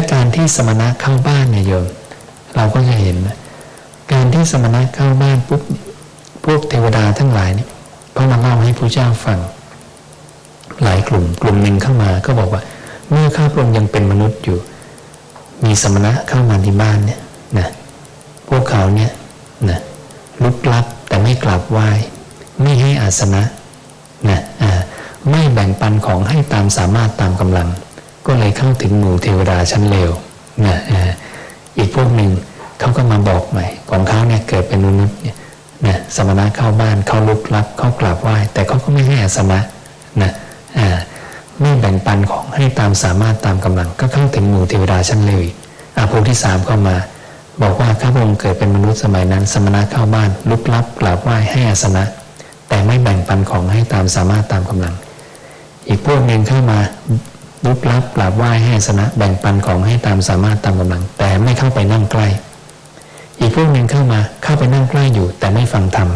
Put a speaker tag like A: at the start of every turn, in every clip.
A: และการที่สมณะเข้าบ้านเนี่ยโยม เราก็จะเห็น การที่สมณะเข้าบ้านปุ๊บพวกเทวดาทั้งหลายเนี่ยก็มาเล่าให้พระเจ้าฟัง หลายกลุ่ม กลุ่มหนึ่งเข้ามาก็บอกว่า เมื่อข้าพระองค์ยังเป็นมนุษย์อยู่ มีสมณะเข้ามาที่บ้านเนี่ยนะพวกเขาเนี่ยนะลุกลับแต่ไม่กราบไหว้ไม่ให้อาสนะนะไม่แบ่งปันของให้ตามสามารถตามกำลัง ก็เลยเข้าถึงหมู่เทวดาชั้นเลวนะอีกพวกหนึ่งเขาก็มาบอกใหม่ของเขาเนี่ยเกิดเป็นมนุษย์เนี่ยนะสมณะเข้าบ้านเข้าลุกลับเข้ากราบไหว้แต่เขาก็ไม่ให้อาสนะนะอ่าไม่แบ่งปันของให้ตามสามารถตามกำลัง ก็เข้าถึงหมู่เทวดาชั้นเลวอีกอาพวที่สามเข้ามา บอกว่าข้าพระองค์เกิดเป็นมนุษย์สมัยนั้น สมณะเข้าบ้าน ลุกลับกราบไหว้ให้อาสนะ แต่ไม่แบ่งปันของให้ตามสามารถตามกำลัง อีกพวกหนึ่งเข้ามา ลุกลับกราบไหว้ให้สนะแบ่งปันของให้ตามสามารถตามกำลัง แต่ไม่เข้าไปนั่งใกล้ อีกพวกหนึ่งเข้ามาเข้าไปนั่งใกล้อยู่ แต่ไม่ฟังธรรม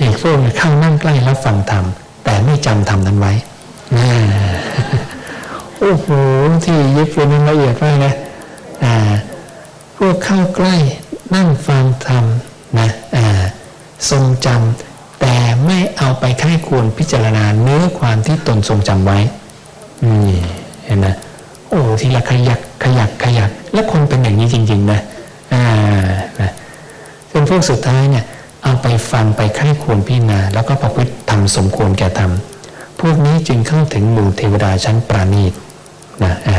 A: อีกพวกหนึ่งเข้านั่งใกล้รับฟังธรรมแต่ไม่จำธรรมนั้นไว้โอ้โหที่ญี่ปุ่นละเอียดมากนะอ่าพวกเข้าใกล้นั่งฟังธรรมนะอ่าทรงจำ ไม่เอาไปค่ควรพิจารณาเนื้อความที่ตนทรงจำไว้นี่เห็นนะโอ้ทีละขยักขยักขยัก และคนเป็นอย่างนี้จริง ๆ นะอ่านะจนพวกสุดท้ายเนี่ยเอาไปฟังไปค่ควรพิจารณาแล้วก็ประพฤติทำสมควรแก่ทำพวกนี้จึงเข้าถึงหมู่เทวดาชั้นปราณีตนะอ่า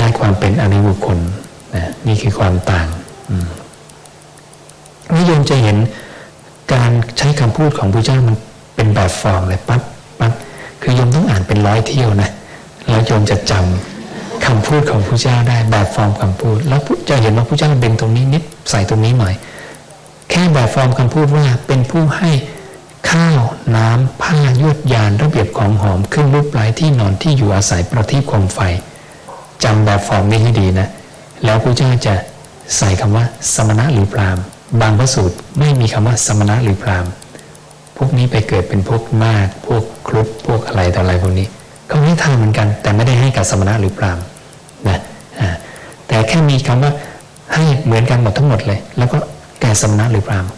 A: ได้ความเป็นอริบุคคลนะนี่คือความต่างนิยมจะเห็น การใช้คำพูดของพระเจ้ามันเป็นแบบฟอร์มเลยปั๊บปั๊บคือโยมต้องอ่านเป็นร้อยเที่ยวนะแล้วโยมจะจำคำพูดของพระเจ้าได้แบบฟอร์มคำพูด แล้วจะเห็นว่าพระเจ้าเบนตรงนี้นิดใส่ตรงนี้หน่อย แค่แบบฟอร์มคำพูดว่าเป็นผู้ให้ข้าวน้ำผ้ายวดยานระเบียบของหอมเครื่องรูปไล้ที่นอนที่อยู่อาศัยประทีปโคมไฟจำแบบฟอร์มนี้ให้ดีนะ แล้วพระเจ้าจะใส่คำว่า สมณะหรือพราหมณ์ บางพระสูตรไม่มีคำว่าสมณะหรือพราหมณ์พวกนี้ไปเกิดเป็นพวกมากพวกครุฑพวกอะไรต่ออะไรพวกนี้เขาให้ทานเหมือนกัน แต่ไม่ได้ให้กับสมณะหรือพราหมณ์นะอ่าแต่แค่มีคำว่าให้เหมือนกันหมดทั้งหมดเลย แล้วก็แก่สมณะหรือพราหมณ์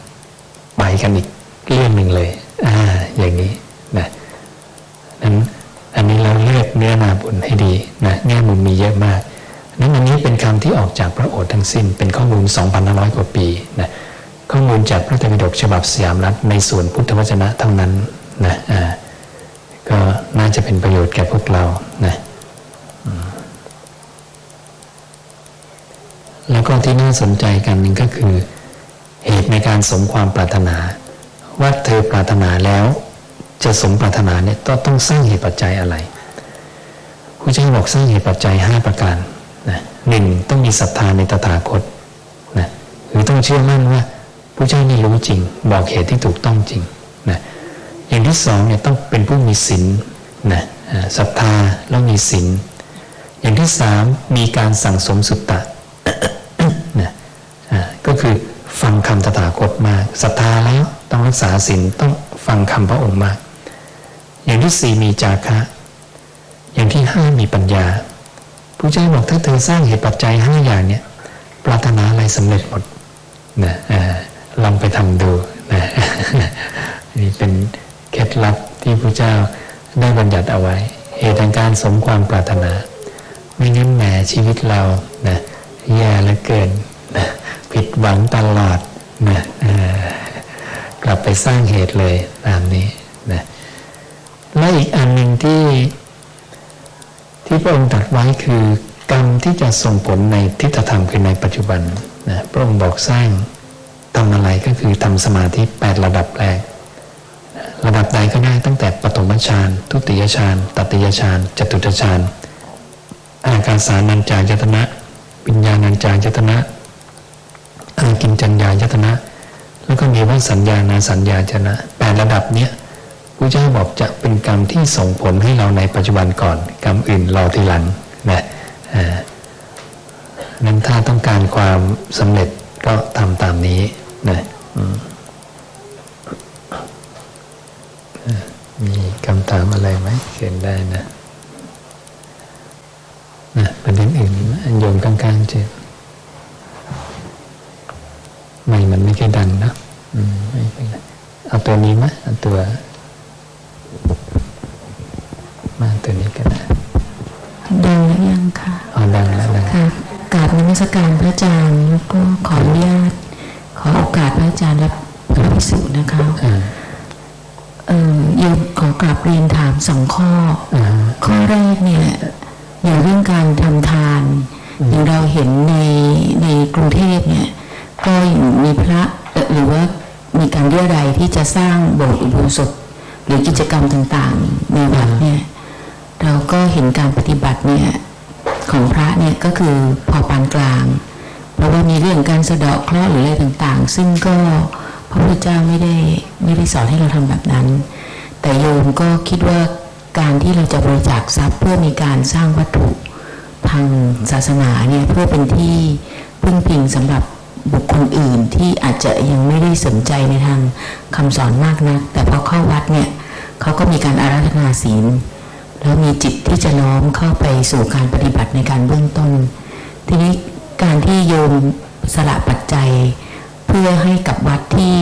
A: ไปกันอีกเรื่องหนึ่งเลยอ่าอย่างนี้นะนั้นอันนี้เราเลือกเนื้อนาบุญให้ดีนะแง่มุมมีเยอะมาก นั้นอันนี้เป็นคำที่ออกจากพระโอษฐ์ทั้งสิ้น เป็นข้อมูล 2,500 กว่าปีนะข้อมูลจากพระธรรมปิฎกฉบับสยามรัฐในส่วนพุทธวจนะเท่านั้นนะอ่าก็น่าจะเป็นประโยชน์แก่พวกเรานะแล้วก็ที่น่าสนใจกันหนึ่งก็คือ เหตุในการสมความปรารถนา ว่าเธอปรารถนาแล้วจะสมปรารถนาเนี่ยต้องต้องสร้างเหตุปัจจัยอะไรพระเจ้าบอกสร้างเหตุปัจจัย 5 ประการ นะหนึ่งต้องมีศรัทธาในตถาคตนะหรือต้องเชื่อมั่นว่าพระเจ้านี่รู้จริง บอกเหตุที่ถูกต้องจริงนะอย่างที่สองเนี่ยต้องเป็นผู้มีศีลนะศรัทธาแล้วมีศีลอย่างที่สามมีการสั่งสมสุตตะนะก็คือฟังคำตถาคตมากศรัทธาแล้วต้องรักษาศีลต้องฟังคำพระองค์มาก อย่างที่สี่มีจาคะ อย่างที่ห้ามีปัญญา ระเจ้าบอกถ้าเธอสร้างเหตุปัจจัยห้าอย่างเนี่ยปรารถนาอะไรสำเร็จหมดนะลองไปทำดูนะนี่เป็นเคล็ดลับที่พระเจ้าได้บัญญัติเอาไว้ เหตุแห่งการสมความปรารถนา ไม่งั้นแหมชีวิตเรานะแย่เหลือเกินนะผิดหวังตลอดนะกลับไปสร้างเหตุเลยตามนี้นะและอีกอันหนึ่งที่ ที่พระองค์ตรัสไว้คือกรรมที่จะส่งผลในทิฏฐธรรมคือในปัจจุบันนะพระองค์บอกสร้างทำอะไรก็คือทำสมาธิแปดระดับแรก ระดับใดก็ได้ตั้งแต่ปฐมฌานทุติยฌานตติยฌานจตุตฌานอาการสานัญจายตนะวิญญาณัญจายตนะอากินจัญญายตนะ แล้วก็มีว่าสัญญานาสัญญาจนะแปดระดับเนี้ย ระเจ้าบอกจะเป็นกรรมที่ส่งผลให้เราในปัจจุบันก่อน กรรมอื่นรอทีหลังนะนั้นถ้าต้องการความสำเร็จก็ทำตามนี้นะมีคำถามอะไรไหมเขียนได้นะนะประเด็นอื่นอันโยมข้างๆเจ็บไม่มันไม่ค่อยดังนะอืมไม่เป็นไรเอาตัวนี้ไหมเอาตัว มา ตัวนี้ก็ได้
B: ดังหรือยังคะ
A: เอาดังแล้วดัง
B: ค่ะกราบนมัสการพระอาจารย์แล้วก็ขออนุญาตขอโอกาสพระอาจารย์และพระภิกษุนะคะ
A: อ่า
B: เอ่อโยมขอกราบเรียนถามสองข้อ
A: อ่า
B: ข้อแรกเนี่ยอย่างเรื่องการทำทานอย่างเราเห็นในในกรุงเทพเนี่ย ก็มีพระเอ่อหรือว่ามีการเรียรายที่จะสร้างโบสถ์อุโบสถหรือกิจกรรมต่างๆในวัดเนี่ยเรา ก็เห็นการปฏิบัติเนี่ยของพระเนี่ยก็คือพอปานกลาง เพราะว่ามีเรื่องการสะเดาะเคราะห์หรืออะไรต่างๆ ซึ่งก็พระพุทธเจ้าไม่ได้ไม่ได้สอนให้เราทำแบบนั้น แต่โยมก็คิดว่าการที่เราจะบริจาคทรัพย์เพื่อมีการสร้างวัตถุทางศาสนาเนี่ยเพื่อเป็นที่พึ่งพิงสำหรับบุคคลอื่นที่อาจจะยังไม่ได้สนใจในทางคำสอนมากนัก แต่พอเข้าวัดเนี่ยเขาก็มีการอาราธนาศีล แล้วมีจิตที่จะน้อมเข้าไปสู่การปฏิบัติในการเบื้องต้น ทีนี้การที่โยมสละปัจจัย เพื่อให้กับวัดที่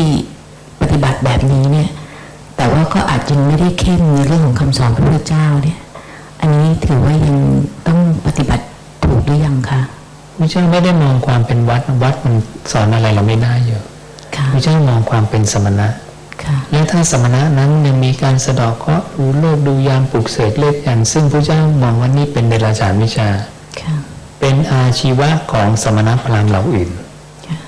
B: ปฏิบัติแบบนี้เนี่ย แต่ว่าก็อาจจะไม่ได้เข้มในเรื่องของคำสอนพระพุทธเจ้าเนี่ย อันนี้ถือว่ายังต้องปฏิบัติถูกหรือยังคะ
A: ไม่ใช่ไม่ได้มองความเป็นวัดวัดมันสอนอะไรเราไม่ได้เยอะ
B: ค่ะ
A: ไม่ใช่มองความเป็นสมณะ
B: ค่ะ
A: และถ้าสมณะนั้นยังมีการสะเดอกเคราะห์ดูโลกดูยามปลุกเสกเลขยันต์ซึ่งพระเจ้ามองว่านี่เป็นเดรัจฉานวิชา
B: ค่ะ
A: เป็นอาชีวะของสมณพราหมณ์เหล่าอื่น
B: ค่ะ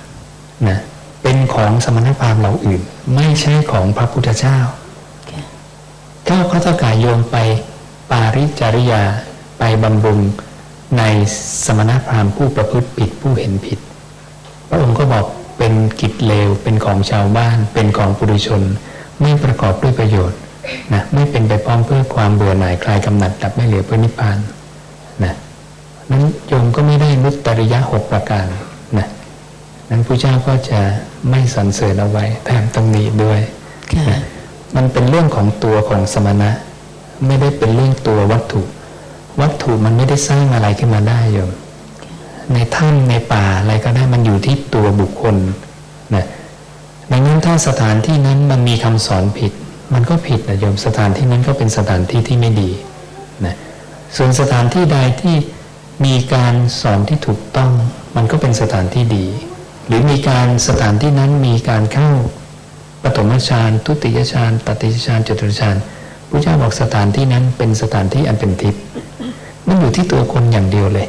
A: นะเป็นของสมณพราหมณ์เหล่าอื่น ไม่ใช่ของพระพุทธเจ้า
B: ค่ะ
A: ก้าวข้าตกายโยมไปปาริจาริยาไปบำรุงในสมณพราหมณ์ผู้ประพฤติผิดผู้เห็นผิด พระองค์ก็บอก เป็นกิจเลว เป็นของชาวบ้าน เป็นของปุถุชน ไม่ประกอบด้วยประโยชน์นะไม่เป็นไปพร้อมเพื่อความเบื่อหน่ายคลายกำหนัดดับไม่เหลือเพื่อนิพพานนะนั้นโยมก็ไม่ได้นุตตริยะหกประการนะนั้นพระเจ้าก็จะไม่สรรเสริญเอาไว้แถมตรงนี้ด้วย
B: ค่ะ
A: นะมันเป็นเรื่องของตัวของสมณะ ไม่ได้เป็นเรื่องตัววัตถุ วัตถุมันไม่ได้สร้างอะไรขึ้นมาได้โยม ในถ้ำในป่าอะไรก็ได้มันอยู่ที่ตัวบุคคลนะดังนั้นถ้าสถานที่นั้นมันมีคำสอนผิด มันก็ผิดนะโยมสถานที่นั้นก็เป็นสถานที่ที่ไม่ดีนะส่วนสถานที่ใดที่มีการสอนที่ถูกต้อง มันก็เป็นสถานที่ดี หรือมีการสถานที่นั้นมีการเข้าปฐมฌานทุติยฌานตติยฌานจตุฌานพระเจ้าบอกสถานที่นั้นเป็นสถานที่อันเป็นทิพย์มันอยู่ที่ตัวคนอย่างเดียวเลย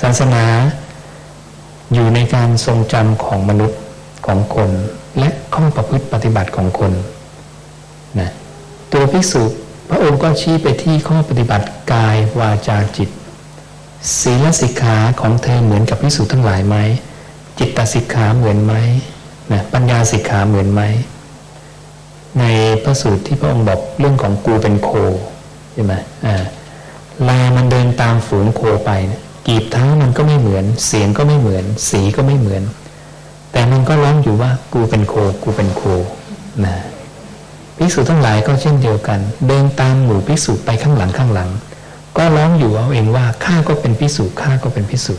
A: ศาสนาอยู่ในการทรงจำของมนุษย์ของคน และข้อประพฤติปฏิบัติของคนนะตัวภิกษุพระองค์ก็ชี้ไปที่ข้อปฏิบัติกายวาจาจิต ศีลสิกขาของเธอเหมือนกับภิกษุทั้งหลายไหม จิตตสิกขาเหมือนไหมนะปัญญาสิกขาเหมือนไหม ในพระสูตรที่พระองค์บอกเรื่องของกูเป็นโคใช่ไหมอ่าลามันเดินตามฝูงโคไปเนี่ย กีบเท้ามันก็ไม่เหมือน เสียงก็ไม่เหมือน สีก็ไม่เหมือน แต่มันก็ร้องอยู่ว่ากูเป็นโคกูเป็นโคนะภิกษุทั้งหลายก็เช่นเดียวกัน เดินตามหมู่ภิกษุไปข้างหลังข้างหลัง ก็ร้องอยู่เอาเองว่าข้าก็เป็นภิกษุข้าก็เป็นภิกษุ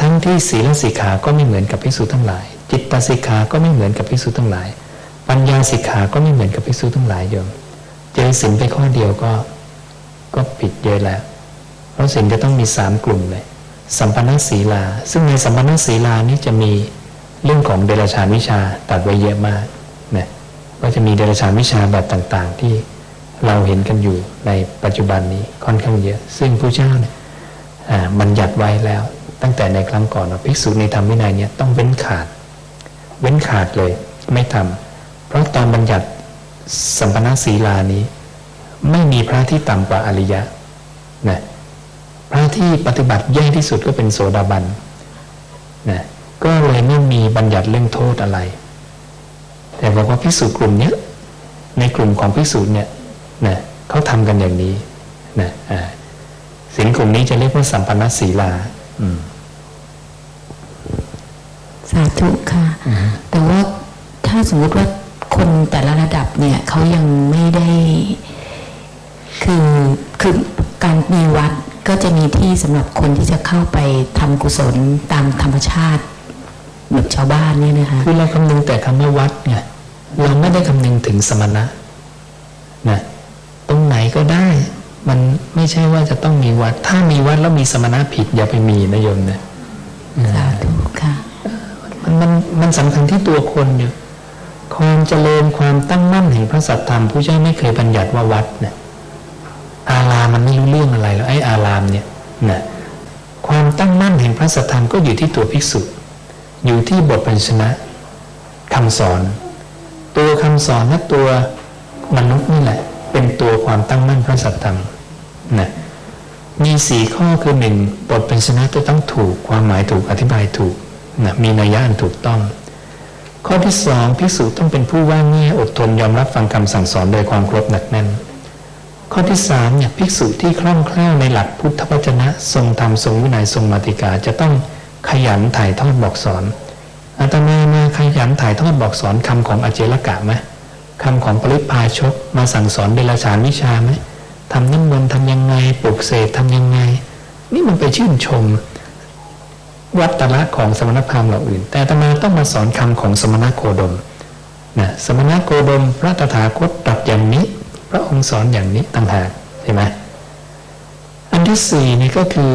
A: ทั้งที่ศีลสิกขาก็ไม่เหมือนกับภิกษุทั้งหลาย จิตตสิกขาก็ไม่เหมือนกับภิกษุทั้งหลาย ปัญญาสิกขาก็ไม่เหมือนกับภิกษุทั้งหลายโยมเจอศีลไปข้อเดียวก็ก็ผิดเยอะแล้ว เพราะศีลจะต้องมีสามกลุ่มเลย สัมปันนศีลา ซึ่งในสัมปันนศีลานี้จะมีเรื่องของเดรัจฉานวิชาตัดไว้เยอะมากนะก็จะมีเดรัจฉานวิชาแบบต่างๆ ที่เราเห็นกันอยู่ในปัจจุบันนี้ค่อนข้างเยอะ ซึ่งพระเจ้าเนี่ยอ่ามันหยัดไว้แล้ว ตั้งแต่ในครั้งก่อนว่าภิกษุในธรรมวินัยเนี่ยต้องเว้นขาด เว้นขาดเลยไม่ทำเพราะตอนบัญญัติสัมปนาศีลานี้ ไม่มีพระที่ต่ำกว่าอริยะนะ พระที่ปฏิบัติแย่ที่สุดก็เป็นโสดาบันนะก็เลยไม่มีบัญญัติเรื่องโทษอะไร แต่บอกว่าภิกษุกลุ่มเนี้ยในกลุ่มของภิกษุเนี่ยนะเขาทำกันอย่างนี้นะอ่าศีลกลุ่มนี้จะเรียกว่าสัมปันนศีลาอืม
B: สาธุค่ะ แต่ว่าถ้าสมมติว่าคนแต่ละระดับเนี่ยเขายังไม่ได้ คือคือการมีวัดก็จะมีที่สำหรับคนที่จะเข้าไปทำกุศลตามธรรมชาติแบบชาวบ้านเนี่ยนะคะ
A: คือเราคำนึงแต่คำว่าวัดไงเราไม่ได้คำนึงถึงสมณะนะตรงไหนก็ได้ มันไม่ใช่ว่าจะต้องมีวัด ถ้ามีวัดแล้วมีสมณะผิดอย่าไปมีนะโยมนะ
B: สาธุค่ะ
A: มันมันมันสำคัญที่ตัวคนอยู่ความเจริญความตั้งมั่นแห่งพระสัทธรรมผู้เจ้าไม่เคยบัญญัติว่าวัดนะ นะความตั้งมั่นแห่งพระสัทธรรมก็อยู่ที่ตัวภิกษุ อยู่ที่บทพัญชนะคำสอน ตัวคำสอนและตัวมนุษย์นี่แหละ เป็นตัวความตั้งมั่นพระสัทธรรมนะมีสี่ข้อคือหนึ่งบทพัญชนะจะต้องถูกความหมายถูกอธิบายถูกนะมีนัยยะอันถูกต้อง ข้อที่สองภิกษุต้องเป็นผู้ว่าง่ายอดทนยอมรับฟังคำสั่งสอนโดยความเคารพหนักแน่น ข้อที่สามเนี่ยภิกษุที่คล่องแคล่วในหลักพุทธวจนะ ทรงธรรมทรงวินัยทรงมาติกาจะต้องขยันถ่ายทอดบอกสอนอาตมามาขยันถ่ายทอดบอกสอนคำของอเจลกะไหมคำของปริพาชกมาสั่งสอนเดลฉานวิชาไหมทำน้ำมนต์ทำยังไงปลุกเสกทำยังไง นี่มันไปชื่นชม วัตตะของสมณพราหมณ์เหล่าอื่น แต่ตมาต้องมาสอนคำของสมณโคดมนะสมณโคดมพระตถาคตตรัสอย่างนี้ พระองค์สอนอย่างนี้ต่างหากใช่ไหมอันที่สี่นี่ก็คือ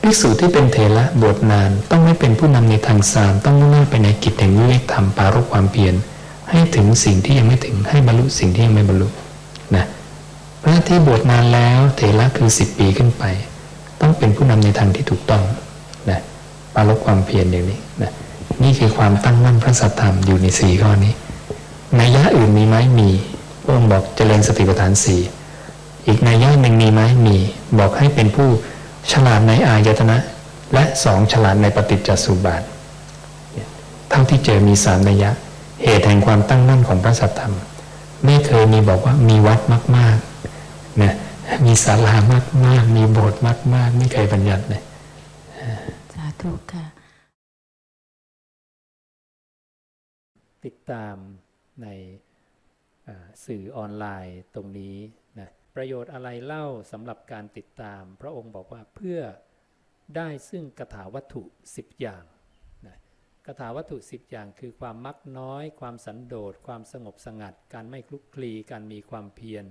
A: ภิกษุที่เป็นเถระบวชนานต้องไม่เป็นผู้นำในทางสามต้องมุ่งหน้าไปในกิจแห่งวิเวกธรรมปารภความเพียรให้ถึงสิ่งที่ยังไม่ถึงให้บรรลุสิ่งที่ยังไม่บรรลุนะพระที่บวชนานแล้วเถระคือสิบปีขึ้นไป ต้องเป็นผู้นำในทางที่ถูกต้องนะปารภความเพียรอย่างนี้นะนี่คือความตั้งมั่นพระสัทธรรมอยู่ในสี่ข้อนี้นัยยะอื่นมีไหมมี พระองค์บอกเจริญสติปัฏฐานสี่อีกนัยยะหนึ่งมีไหมมีบอกให้เป็นผู้ฉลาดในอายตนะ และสองฉลาดในปฏิจจสุบาทเนี่ยเท่าที่เจอมีสามนัยยะ เหตุแห่งความตั้งมั่นของพระสัทธรรม ไม่เคยมีบอกว่ามีวัดมากๆนะมีศาลามากๆมีโบสถ์มากๆไม่เคยบัญญัติเลย
B: สาธุค่ะ
A: ติดตามในอ่า สื่อออนไลน์ตรงนี้นะประโยชน์อะไรเล่าสำหรับการติดตาม พระองค์บอกว่าเพื่อได้ซึ่งกถาวัตถุ 10 อย่างนะกถาวัตถุ 10 อย่างคือความมักน้อย ความสันโดษ ความสงบสงัด การไม่คลุกคลี การมีความเพียร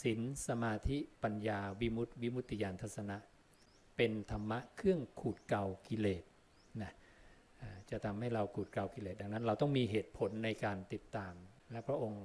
A: ศีลสมาธิปัญญา วิมุตติวิมุตติญาณทัศนะ เป็นธรรมะเครื่องขูดเกลากิเลสนะจะทำให้เราขูดเกลากิเลสดังนั้น เราต้องมีเหตุผลในการติดตาม และพระองค์